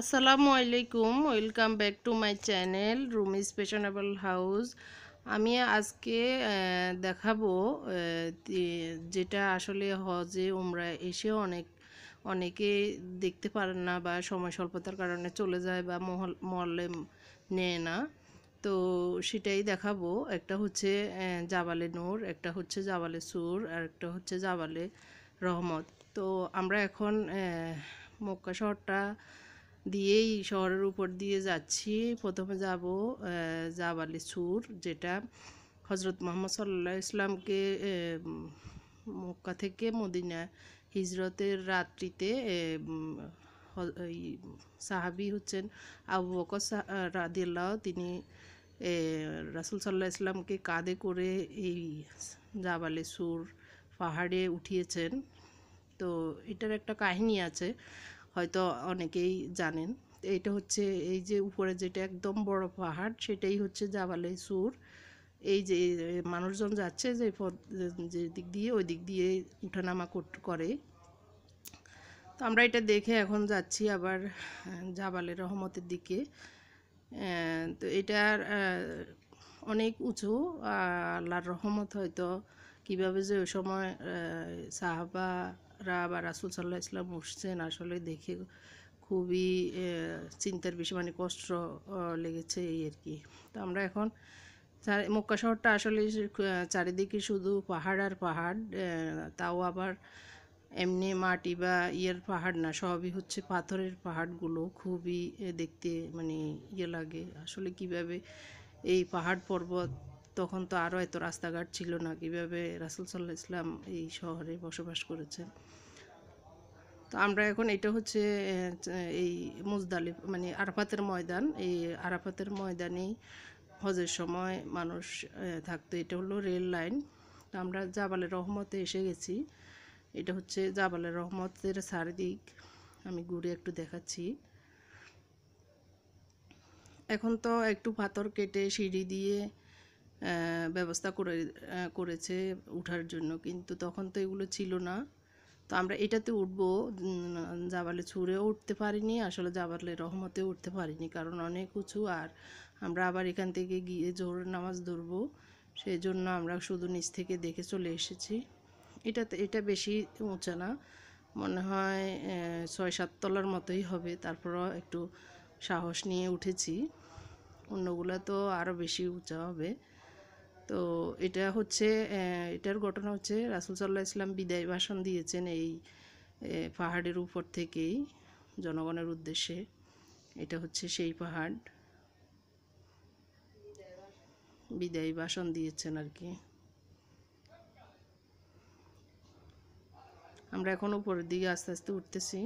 আসসালামু আলাইকুম, welcome back to my channel Rumi's fashionable house. আমি আজকে দেখাবো যেটা আসলে হজে, উমরা এসেও অনেক, অনেকে দেখতে পারেন না বা সময় স্বল্পতার কারণে চলে যায় বা মহল মহল্লে নেয় না। তো সেটাই দেখাবো। একটা হচ্ছে জাবালে নূর, একটা হচ্ছে জাবালে সুর, আর একটা হচ্ছে জাবালে রহমত। তো আমরা এখন মক্কা শহরটা দিয়েই শহরের উপর দিয়ে যাচ্ছি। প্রথমে যাব জাবালে সুর, যেটা হজরত মোহাম্মদ সাল্লাহ ইসলামকে মক্কা থেকে মদিনা হিজরতের রাত্রিতে সাহাবি হচ্ছেন আবু বকর রাদিল্লাহ তিনি রাসুল সাল্লাহ ইসলামকে কাঁধে করে এই জাবালে সুর পাহাড়ে উঠিয়েছেন। তো এটার একটা কাহিনী আছে। হয়তো অনেকেই জানেন। এটা হচ্ছে এই যে উপরে যেটা একদম বড় পাহাড়, সেটাই হচ্ছে জাবালে সুর। এই যে মানুষজন যাচ্ছে যে পথ, যে দিক দিয়ে, ওই দিক দিয়ে উঠানামা কর- তো আমরা এটা দেখে এখন যাচ্ছি আবার জাবালে রহমতের দিকে। তো এটার অনেক উঁচু, আল্লাহর রহমত হয়তো কীভাবে যে ওই সময় সাহাবারা বা রাসুল সাল্লাহ ইসলাম উঠছেন আসলে দেখে খুবই চিন্তার বিষয় মানে কষ্ট লেগেছে এই আর কি। তো আমরা এখন মক্কা শহরটা আসলে চারিদিকে শুধু পাহাড় আর পাহাড় তাও আবার এমনি মাটি বা ইয়ের পাহাড় না, সবই হচ্ছে পাথরের পাহাড়গুলো, খুবই দেখতে মানে ইয়ে লাগে। আসলে কীভাবে এই পাহাড় পর্বত, তখন তো আরও এত রাস্তাঘাট ছিল না, কীভাবে রাসুল সাল্লাহ ইসলাম এই শহরে বসবাস করেছেন। তো আমরা এখন এটা হচ্ছে এই মুজদালিফ মানে আরাফাতের ময়দান, এই আরাফাতের ময়দানেই হজের সময় মানুষ থাকতো। এটা হলো রেল লাইন। তো আমরা জাবালের রহমতে এসে গেছি। এটা হচ্ছে জাবালের রহমতের চারিদিক। আমি ঘুরে একটু দেখাচ্ছি। এখন তো একটু পাথর কেটে সিঁড়ি দিয়ে ব্যবস্থা করে করেছে উঠার জন্য, কিন্তু তখন তো এগুলো ছিল না। তো আমরা এটাতে উঠবো জাবালে ছুঁড়েও উঠতে পারিনি, আসলে জাবালে রহমতেও উঠতে পারিনি, কারণ অনেক উঁচু, আর আমরা আবার এখান থেকে গিয়ে জোর নামাজ ধরবো সেই জন্য আমরা শুধু নিচ থেকে দেখে চলে এসেছি। এটাতে, এটা বেশি উঁচা না, মনে হয় ছয় সাত তলার মতোই হবে, তারপরও একটু সাহস নিয়ে উঠেছি। অন্যগুলো তো আরও বেশি উঁচা হবে। তো এটা হচ্ছে এটার ঘটনা হচ্ছে, রাসুল সাল্লাহ ইসলাম বিদায় ভাষণ দিয়েছেন এই পাহাড়ের উপর থেকেই, জনগণের উদ্দেশ্যে। এটা হচ্ছে সেই পাহাড়। বিদায় ভাষণ দিয়েছেন আর কি। আমরা এখন উপরের দিকে আস্তে আস্তে উঠতেছি।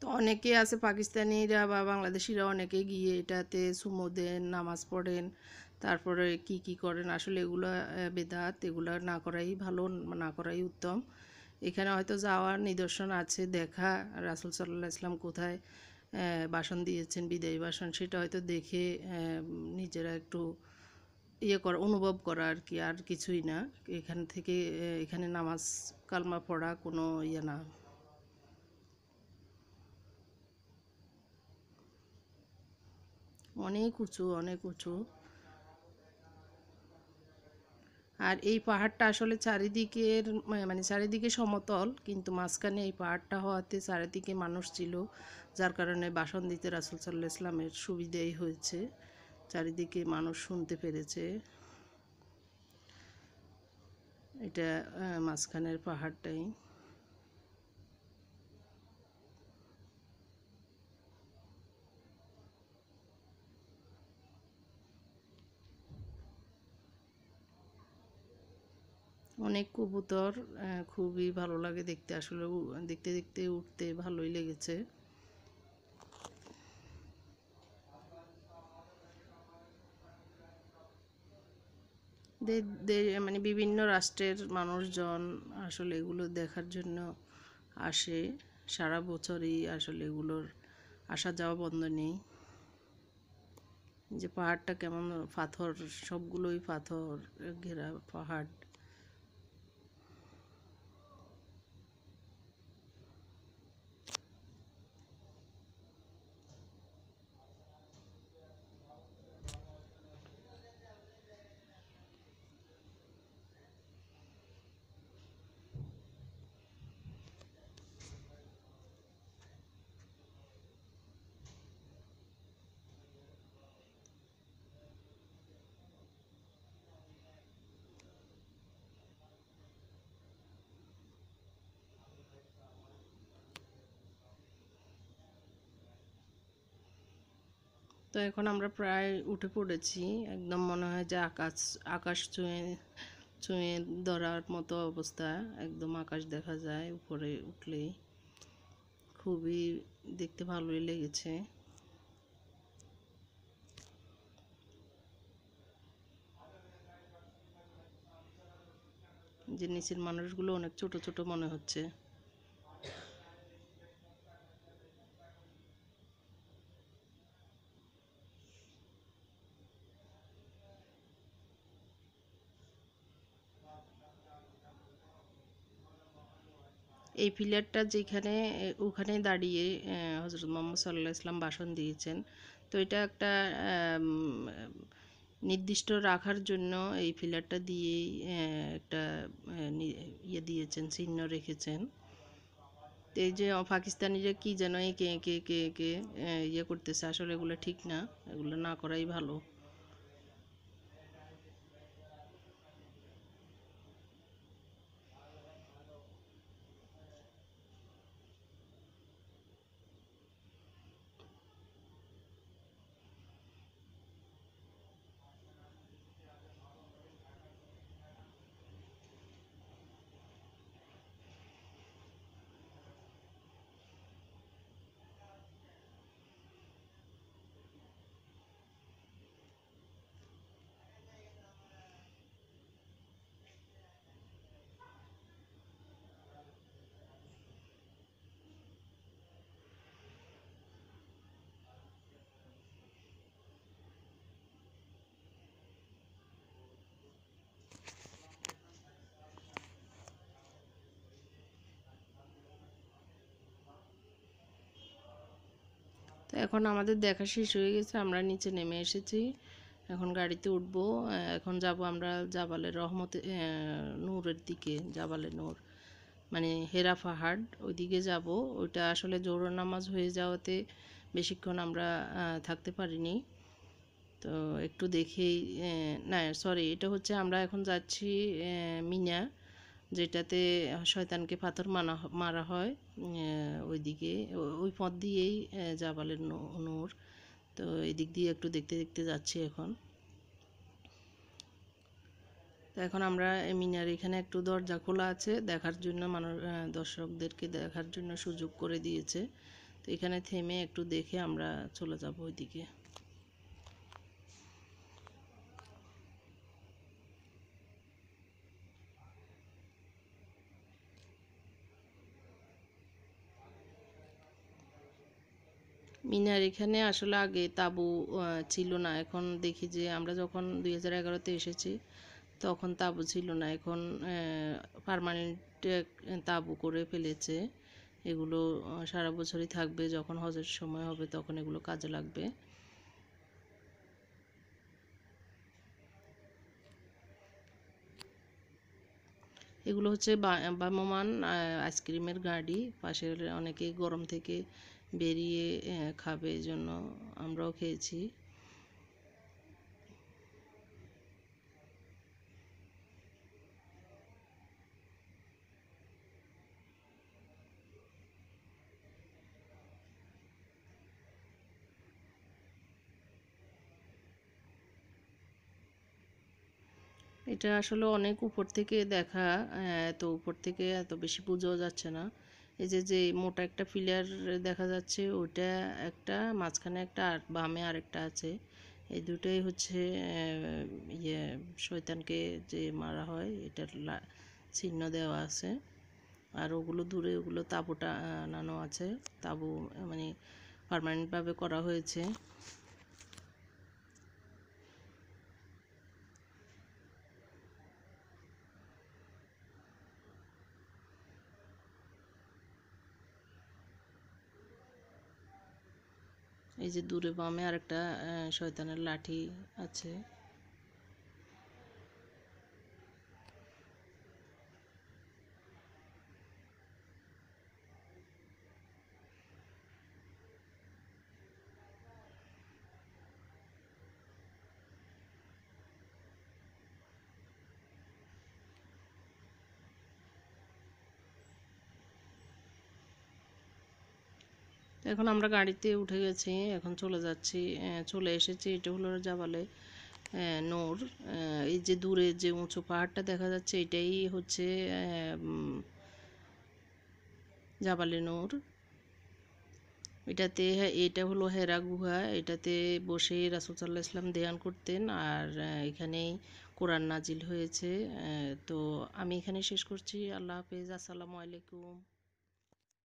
তো অনেকে আছে পাকিস্তানিরা বা বাংলাদেশিরা অনেকে গিয়ে এটাতে সুমো দেন, নামাজ পড়েন, তারপরে কি কি করেন। আসলে এগুলো বেদাত, এগুলো না করাই ভালো, না করাই উত্তম। এখানে হয়তো যাওয়ার নিদর্শন আছে, দেখা, রাসুল সাল্লাহ ইসলাম কোথায় বাসন দিয়েছেন, বিদায়ী বাসন সেটা হয়তো দেখে নিজেরা একটু ইয়ে করা, অনুভব করা আর কি, আর কিছুই না। এখান থেকে এখানে নামাজ কালমা পড়া কোনো ইয়ে না। অনেক উঁচু অনেক উঁচু। আর এই পাহাড়টা আসলে চারিদিকের মানে চারিদিকে সমতল, কিন্তু মাঝখানে এই পাহাড়টা হওয়াতে চারিদিকে মানুষ ছিল, যার কারণে বাসন দিতে রাসুল সাল্লাহ ইসলামের সুবিধাই হয়েছে। চারিদিকে মানুষ শুনতে পেরেছে। এটা মাঝখানের পাহাড়টাই। অনেক কবুতর খুবই ভালো লাগে দেখতে। আসলে দেখতে দেখতে উঠতে ভালোই লেগেছে। মানে বিভিন্ন রাষ্ট্রের মানুষজন আসলে এগুলো দেখার জন্য আসে। সারা বছরই আসলে এগুলোর আসা যাওয়া বন্ধ নেই। যে পাহাড়টা কেমন, পাথর, সবগুলোই পাথর ঘেরা পাহাড়। তো এখন আমরা প্রায় উঠে পড়েছি। একদম মনে হয় যে আকাশ আকাশ ছুঁয়ে ছুঁয়ে ধরার মতো অবস্থা। একদম আকাশ দেখা যায় উপরে উঠলেই। খুবই দেখতে ভালোই লেগেছে। যে নিচের মানুষগুলো অনেক ছোট ছোট মনে হচ্ছে। এই পিলারটা যেখানে ওখানে দাঁড়িয়ে হজরত মোহাম্মদ সাল্লাহ ইসলাম ভাষণ দিয়েছেন। তো এটা একটা নির্দিষ্ট রাখার জন্য এই ফিলারটা দিয়েই একটা ইয়ে দিয়েছেন, চিহ্ন রেখেছেন। এই যে পাকিস্তানিরা কি যেন এঁকে এঁকে এঁকে এঁকে ইয়ে করতেছে, আসলে এগুলো ঠিক না। এগুলো না করাই ভালো। তো এখন আমাদের দেখা শেষ হয়ে গেছে, আমরা নিচে নেমে এসেছি। এখন গাড়িতে উঠবো এখন যাব আমরা জাবালের রহমতে নূরের দিকে, জাবালে নূর। মানে হেরা পাহাড় ওইদিকে যাব। ওইটা আসলে জোর নামাজ হয়ে যাওয়াতে বেশিক্ষণ আমরা থাকতে পারিনি। তো একটু দেখেই না সরি এটা হচ্ছে আমরা এখন যাচ্ছি মিনা। যেটাতে শয়তানকে পাথর মানা মারা হয় ওইদিকে ওই পথ দিয়েই জাবালের নূর। তো এদিক দিয়ে একটু দেখতে দেখতে যাচ্ছি এখন। তো এখন আমরা মিনার, এখানে একটু দরজা খোলা আছে, দেখার জন্য মানুষ দর্শকদেরকে দেখার জন্য সুযোগ করে দিয়েছে। তো এখানে থেমে একটু দেখে আমরা চলে যাব ওইদিকে। মিনার এখানে আসলে আগে তাবু ছিল না। এখন দেখি যে আমরা যখন দুই হাজার এগারোতে এসেছি, তখন তাবু ছিল না। এখন পারমানেন্ট তাবু করে ফেলেছে। এগুলো সারা বছরই থাকবে। যখন হজের সময় হবে, তখন এগুলো কাজে লাগবে। এগুলো হচ্ছে ভ্রাম্যমান আইসক্রিমের গাড়ি। পাশের অনেকেই গরম থেকে বেরিয়ে খাবে জন্য আমরাও খেয়েছি। এটা আসলে অনেক উপর থেকে দেখা এত উপর থেকে এত বেশি বোঝাও যাচ্ছে না। এই যে যে মোটা একটা ফিলার দেখা যাচ্ছে, ওইটা একটা, মাঝখানে একটা আর বামে আরেকটা আছে। এই দুটোই হচ্ছে ইয়ে শয়তানকে যে মারা হয়, এটার চিহ্ন দেওয়া আছে। আর ওগুলো দূরে, ওগুলো তাঁবুটা আনানো আছে। তাঁবু মানে পারমানেন্টভাবে করা হয়েছে। এই যে দূরে বামে আরেকটা শয়তানের লাঠি আছে। এখন আমরা গাড়িতে উঠে গেছি, এখন চলে যাচ্ছি চলে এসেছি এটা হলো জাবালে নূর এই যে দূরে যে উঁচু পাহাড়টা দেখা যাচ্ছে এটাই হচ্ছে জাবালে নূর। এটাতে এটা হলো হেরা গুহা, এটাতে বসে রাসুল সাল্লাহ ইসলাম ধ্যান করতেন আর এখানেই কোরআন নাজিল হয়েছে তো আমি এখানে শেষ করছি, আল্লাহ হাফেজ, আসসালামু আলাইকুম।